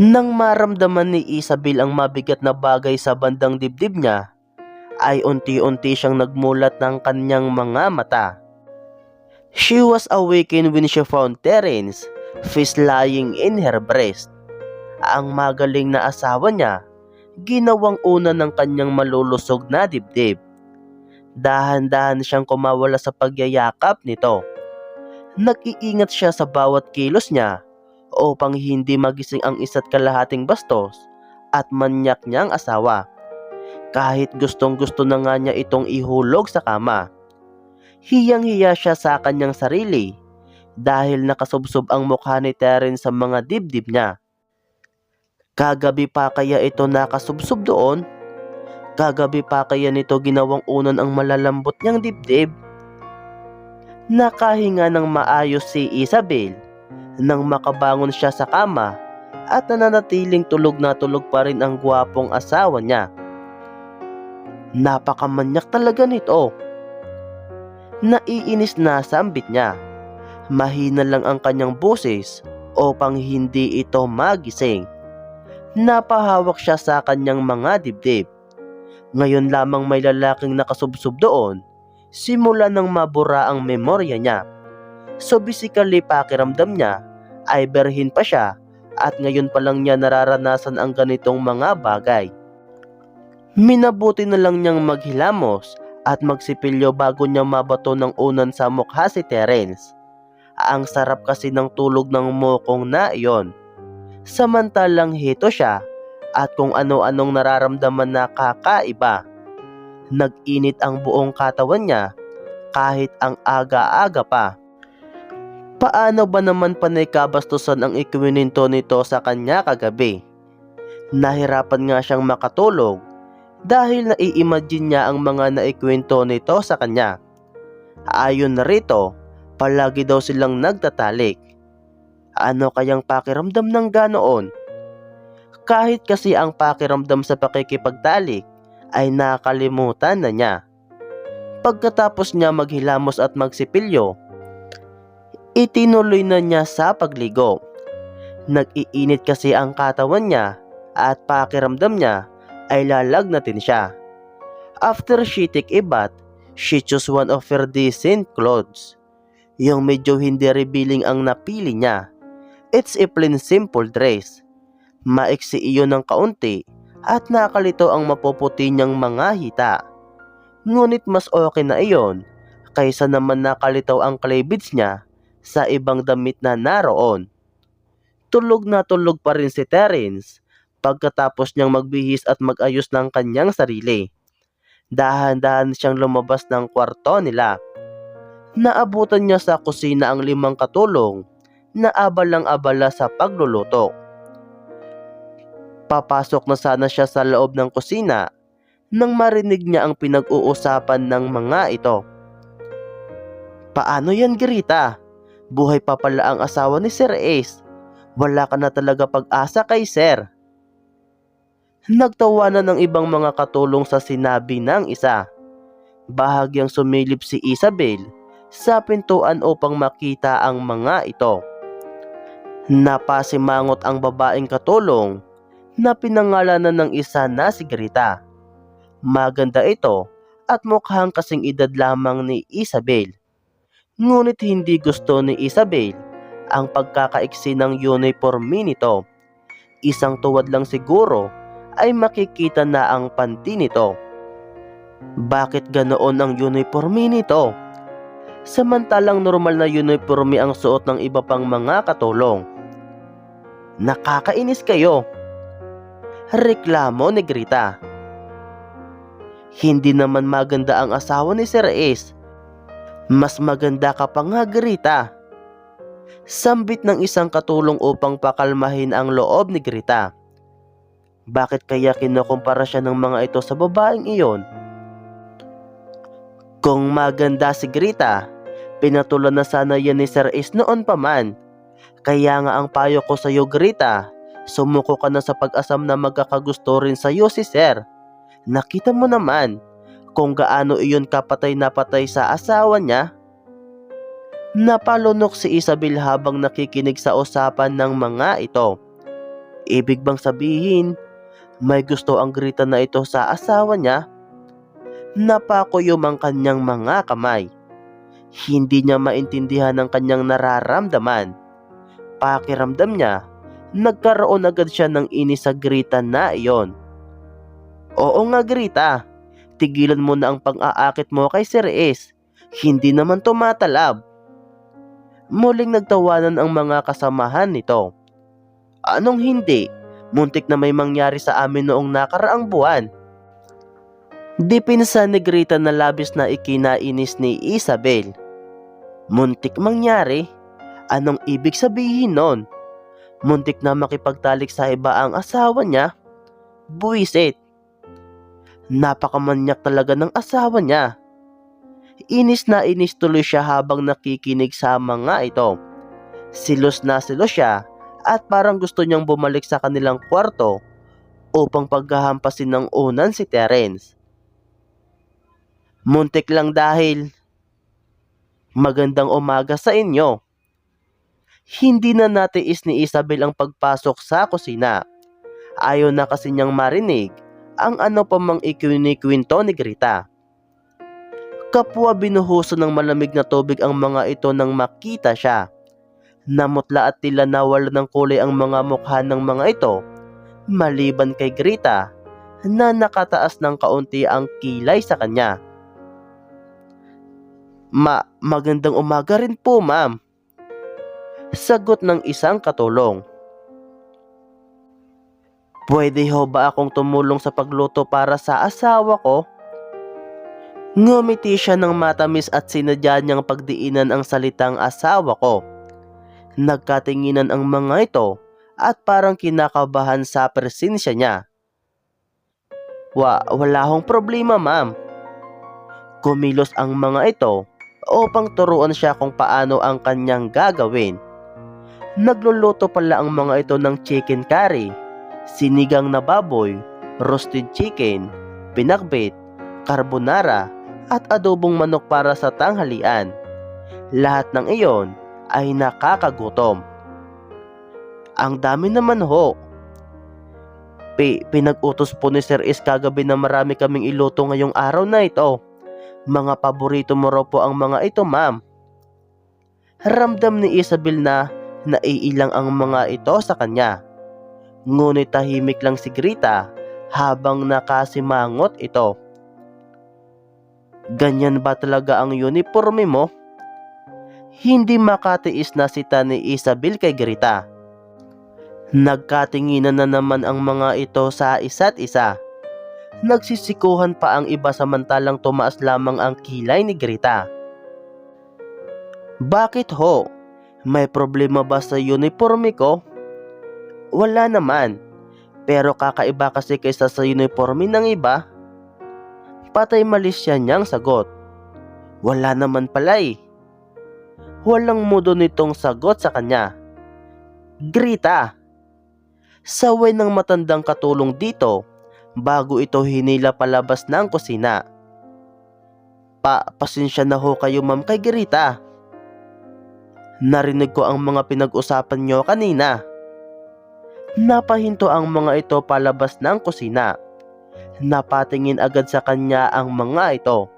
Nang maramdaman ni Isabel ang mabigat na bagay sa bandang dibdib niya, ay unti-unti siyang nagmulat ng kanyang mga mata. She was awakened when she found Terence fist lying in her breast. Ang magaling na asawa niya, ginawang una ng kanyang malulusog na dibdib. Dahan-dahan siyang kumawala sa pagyayakap nito. Nag-iingat siya sa bawat kilos niya upang hindi magising ang isa't kalahating bastos at manyak niyang asawa. Kahit gustong gusto na nga niya itong ihulog sa kama. Hiyang-hiya siya sa kanyang sarili dahil nakasubsob ang mukha ni Terence sa mga dibdib niya. Kagabi pa kaya ito nakasubsob doon? Kagabi pa kaya nito ginawang unan ang malalambot niyang dibdib? Nakahinga ng maayos si Isabel nang makabangon siya sa kama at nananatiling tulog na tulog pa rin ang gwapong asawa niya. Napakamanyak talaga nito. Naiinis na sambit niya. Mahina lang ang kanyang boses upang hindi ito magising. Napahawak siya sa kanyang mga dibdib. Ngayon lamang may lalaking nakasubsob doon, simula nang mabura ang memorya niya. So basically pakiramdam niya ay berhin pa siya at ngayon pa lang niya nararanasan ang ganitong mga bagay. Minabuti na lang niyang maghilamos at magsipilyo bago niya mabato ng unan sa mukha si Terence. Ang sarap kasi ng tulog ng mokong na iyon. Samantalang hito siya at kung ano-anong nararamdaman na kakaiba. Nag-init ang buong katawan niya kahit ang aga-aga pa. Paano ba naman panay kabastusan ang ikiwininto nito sa kanya kagabi? Nahirapan nga siyang makatulog dahil nai-imagine niya ang mga naikwento nito sa kanya. Ayon na rito, palagi daw silang nagtatalik. Ano kayang pakiramdam ng ganoon? Kahit kasi ang pakiramdam sa pakikipagtalik ay nakalimutan na niya. Pagkatapos niya maghilamos at magsipilyo, itinuloy na niya sa pagligo. Nag-iinit kasi ang katawan niya at pakiramdam niya ay lalagnatin siya. After she take a bath, she chose one of her decent clothes. Yung medyo hindi revealing ang napili niya. It's a plain simple dress. Maiksi iyon ng kaunti at nakalito ang mapuputi niyang mga hita. Ngunit mas okay na iyon kaysa naman nakalitaw ang cleavage niya sa ibang damit na naroon. Tulog na tulog pa rin si Terence pagkatapos niyang magbihis at magayos ng kanyang sarili. Dahan-dahan siyang lumabas ng kwarto nila. Naabutan niya sa kusina ang limang katulong na abalang-abala sa pagluluto. Papasok na sana siya sa loob ng kusina nang marinig niya ang pinag-uusapan ng mga ito. Paano yan, Grita? Buhay pa pala ang asawa ni Sir Ace. Wala ka na talaga pag-asa kay Sir. Nagtawanan ng ibang mga katulong sa sinabi ng isa. Bahagyang sumilip si Isabel sa pintuan upang makita ang mga ito. Napasimangot ang babaeng katulong na pinangalanan ng isa na si Grita. Maganda ito at mukhang kasing edad lamang ni Isabel. Ngunit hindi gusto ni Isabel ang pagkakaiksi ng uniforme nito. Isang tuwad lang siguro ay makikita na ang panty nito. Bakit ganoon ang uniforme nito? Samantalang normal na uniforme ang suot ng iba pang mga katulong. Nakakainis kayo. Reklamo ni Grita. Hindi naman maganda ang asawa ni Sir Ace. Mas maganda ka pa nga Grita. Sambit ng isang katulong upang pakalmahin ang loob ni Grita. Bakit kaya kinukumpara siya ng mga ito sa babaeng iyon? Kung maganda si Grita, pinatulan na sana yan ni Sir Ace noon pa man. Kaya nga ang payo ko sa iyo Grita, sumuko ka na sa pag-asam na magkakagusto rin sa iyo si Sir. Nakita mo naman kung gaano iyon kapatay na patay sa asawa niya. Napalunok si Isabel habang nakikinig sa usapan ng mga ito. Ibig bang sabihin, may gusto ang Grita na ito sa asawa niya? Napakuyom ang kanyang mga kamay. Hindi niya maintindihan ang kanyang nararamdaman. Pakiramdam niya, nagkaroon agad siya ng inis sa Grita na iyon. Oo nga Grita, tigilan mo na ang pang-aakit mo kay Sir S. Hindi naman tumatalab. Muling nagtawanan ang mga kasamahan nito. Anong hindi? Muntik na may mangyari sa amin noong nakaraang buwan. Di pinsan ni Grita na labis na ikinainis ni Isabel. Muntik mangyari? Anong ibig sabihin nun? Muntik na makipagtalik sa iba ang asawa niya? Buwisit. Napakamanyak talaga ng asawa niya. Inis na inis tuloy siya habang nakikinig sa mga ito. Silos na silos siya at parang gusto niyang bumalik sa kanilang kwarto upang paghahampasin ng unan si Terence. Muntik lang dahil magandang umaga sa inyo. Hindi na natiis ni Isabel ang pagpasok sa kusina. Ayaw na kasi niyang marinig ang ano pa mang ikinikwento ni Grita. Kapwa binuhuso ng malamig na tubig ang mga ito nang makita siya. Namutla at tila nawala ng kulay ang mga mukha ng mga ito, maliban kay Grita na nakataas ng kaunti ang kilay sa kanya. Ma, magandang umaga rin po ma'am. Sagot ng isang katulong. Pwede ho ba akong tumulong sa pagluto para sa asawa ko? Ngumiti siya ng matamis at sinadya niyang pagdiinan ang salitang asawa ko. Nagkatinginan ang mga ito at parang kinakabahan sa presensya niya. Wa, wala hong problema ma'am. Kumilos ang mga ito upang turuan siya kung paano ang kanyang gagawin. Nagluluto pala ang mga ito ng chicken curry, sinigang na baboy, roasted chicken, pinakbit, carbonara, at adobong manok para sa tanghalian. Lahat ng iyon ay nakakagutom. Ang dami naman ho. Pi, pinag-utos po ni Sir Is kagabi na marami kaming iluto ngayong araw na ito. Mga paborito mo raw po ang mga ito, ma'am. Ramdam ni Isabel na naiilang ang mga ito sa kanya. Ngunit tahimik lang si Grita habang nakasimangot ito. Ganyan ba talaga ang uniforme mo? Hindi makatiis na sita ni Isabel kay Grita. Nagkatinginan na naman ang mga ito sa isa't isa. Nagsisikuhan pa ang iba samantalang tumaas lamang ang kilay ni Grita. Bakit ho? May problema ba sa uniforme ko? Wala naman. Pero kakaiba kasi kaysa sa uniforme ng iba. Patay malis siya niyang sagot. Wala naman pala eh. Walang mudo nitong sagot sa kanya. Grita! Saway ng matandang katulong dito bago ito hinila palabas ng kusina. Pa, pasensya na ho kayo ma'am kay Grita. Narinig ko ang mga pinag-usapan nyo kanina. Napahinto ang mga ito palabas ng kusina. Napatingin agad sa kanya ang mga ito.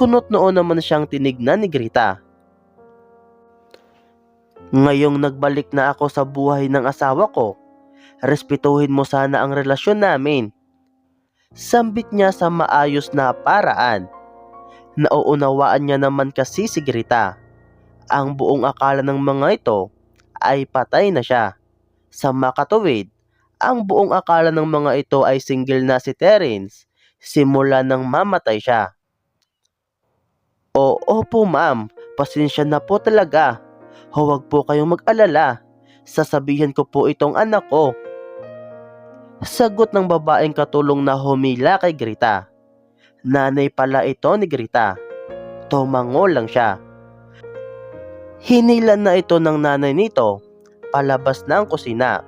Kunot noon naman siyang tinignan ni Grita. Ngayong nagbalik na ako sa buhay ng asawa ko, respetuhin mo sana ang relasyon namin. Sambit niya sa maayos na paraan. Nauunawaan niya naman kasi si Grita. Ang buong akala ng mga ito ay patay na siya. Sa makatuwid, ang buong akala ng mga ito ay single na si Terence simula nang mamatay siya. O, opo ma'am, pasensya na po talaga. Huwag po kayong mag-alala. Sasabihin ko po itong anak ko. Sagot ng babaeng katulong na humila kay Grita. Nanay pala ito ni Grita. Tumango lang siya. Hinilan na ito ng nanay nito palabas ng kusina.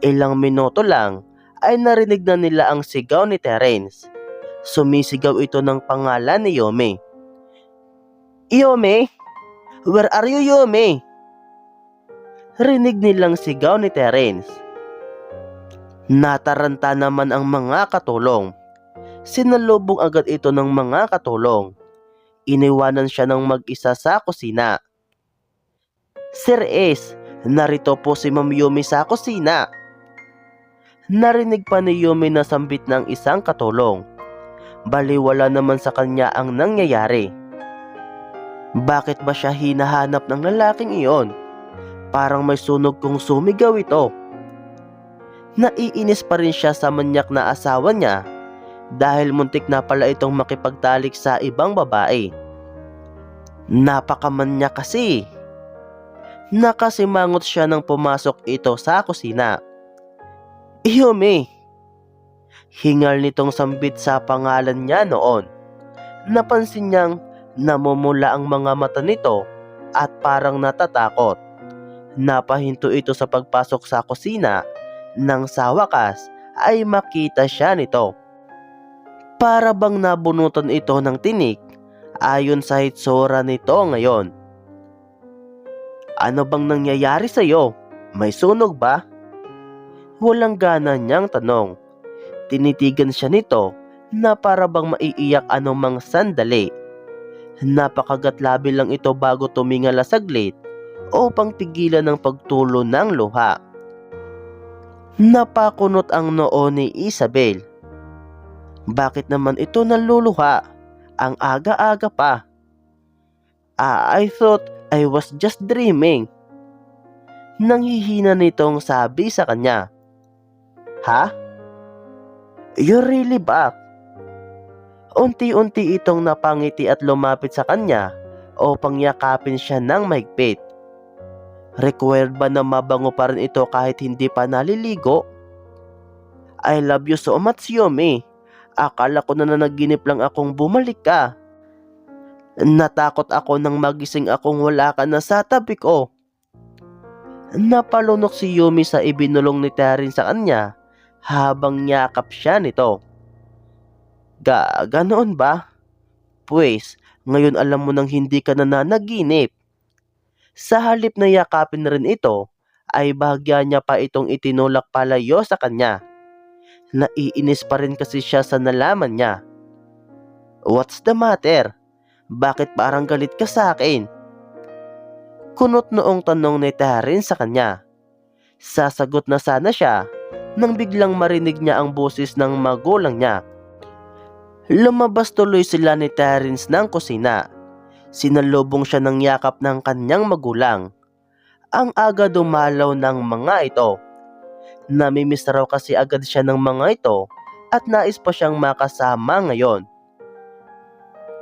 Ilang minuto lang ay narinig na nila ang sigaw ni Terence. Sumisigaw ito ng pangalan ni Yome. Yome? Where are you, Yome? Rinig nilang sigaw ni Terence. Nataranta naman ang mga katulong. Sinalubong agad ito ng mga katulong. Iniwanan siya ng mag-isa sa kusina. Sir Ace, narito po si Ma'am Yumi sa kusina. Narinig pa ni Yumi na sambit ng isang katulong. Baliwala naman sa kanya ang nangyayari. Bakit ba siya hinahanap ng lalaking iyon? Parang may sunog kung sumigaw ito. Naiinis pa rin siya sa manyak na asawa niya dahil muntik na pala itong makipagtalik sa ibang babae. Napakamanyak kasi. Nakasimangot siya nang pumasok ito sa kusina. Iyumi! Hingal nitong sambit sa pangalan niya noon. Napansin niyang namumula ang mga mata nito at parang natatakot. Napahinto ito sa pagpasok sa kusina nang sa wakas ay makita siya nito. Para bang nabunutan ito ng tinik ayon sa hitsura nito ngayon. Ano bang nangyayari sa iyo? May sunog ba? Walang gana niyang tanong. Tinitigan siya nito na para bang maiiyak anumang sandali. Napakagatlabi lang ito bago tumingala saglit upang pigilan ng pagtulo ng luha. Napakunot ang noo ni Isabel. Bakit naman ito naluluha? Ang aga-aga pa. Ah, I thought I was just dreaming. Nanghihina nitong sabi sa kanya. Ha? You're really back? Unti-unti itong napangiti at lumapit sa kanya upang yakapin siya ng mahigpit. Required ba na mabango pa rin ito kahit hindi pa naliligo? I love you so much, Yumi. Akala ko na nanaginip lang akong bumalik ka. Natakot ako nang magising akong wala ka na sa tabi ko. Napalunok si Yumi sa ibinulong ni Terin sa kanya habang yakap siya nito. Ga, ganoon ba? Pues, ngayon alam mo nang hindi ka na nanaginip. Sa halip na yakapin na rin ito, ay bahagya niya pa itong itinulak palayo sa kanya. Naiinis pa rin kasi siya sa nalaman niya. What's the matter? Bakit parang galit ka sa akin? Kunot noong tanong ni Tarin sa kanya. Sasagot na sana siya nang biglang marinig niya ang boses ng magulang niya. Lumabas tuloy sila ni Terence ng kusina. Sinalubong siya ng yakap ng kanyang magulang. Ang aga dumalaw ng mga ito. Namimiss raw kasi agad siya ng mga ito at nais pa siyang makasama ngayon.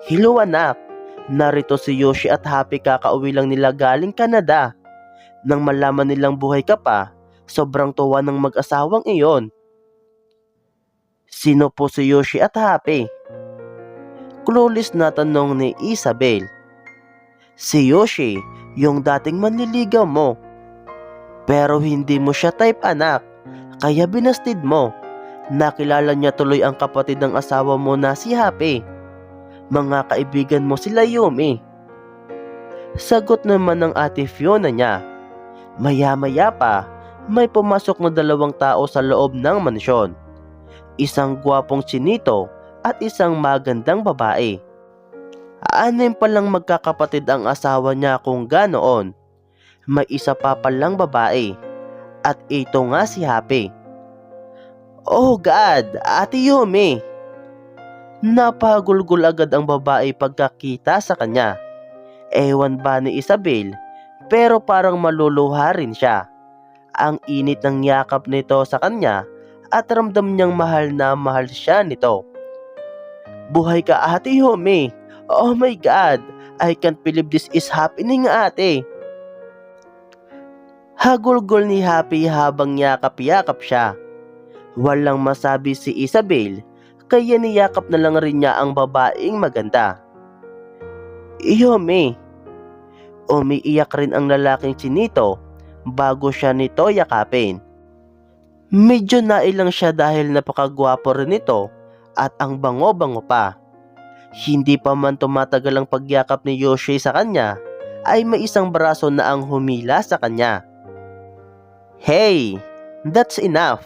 Hello anak, narito si Yoshi at Happy kakauwi lang nila galing Canada. Nang malaman nilang buhay ka pa, sobrang tuwa ng mag-asawang iyon. Sino po si Yoshi at Happy? Clueless na tanong ni Isabel. Si Yoshi, yung dating manliligaw mo. Pero hindi mo siya type anak, kaya binastid mo. Nakilala niya tuloy ang kapatid ng asawa mo na si Happy. Mga kaibigan mo sila Yumi. Sagot naman ng ate Fiona niya. Maya-maya pa, may pumasok na dalawang tao sa loob ng mansyon. Isang gwapong chinito at isang magandang babae. Anim palang magkakapatid ang asawa niya kung ganoon. May isa pa palang babae. At ito nga si Happy. Oh God, Ate Yumi! Napagulgul agad ang babae pagkakita sa kanya. Ewan ba ni Isabel, pero parang maluluha rin siya. Ang init ng yakap nito sa kanya at ramdam niyang mahal na mahal siya nito. Buhay ka ate Yumi. Oh my God, I can't believe this is happening ate. Hagulgol ni Happy habang yakap-yakap siya. Walang masabi si Isabel, kaya niyakap na lang rin niya ang babaeng maganda. Yumi. Umiiyak rin ang lalaking chinito bago siya nito yakapin. Medyo nailang siya dahil napakagwapo rin ito at ang bango-bango pa. Hindi pa man tumatagal ang pagyakap ni Yoshi sa kanya, ay may isang braso na ang humila sa kanya. Hey, that's enough.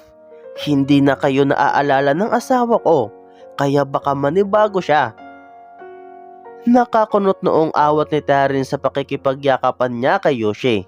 Hindi na kayo naaalala ng asawa ko, kaya baka manibago siya. Nakakunot noong awat ni Tarin sa pakikipagyakapan niya kay Yoshi.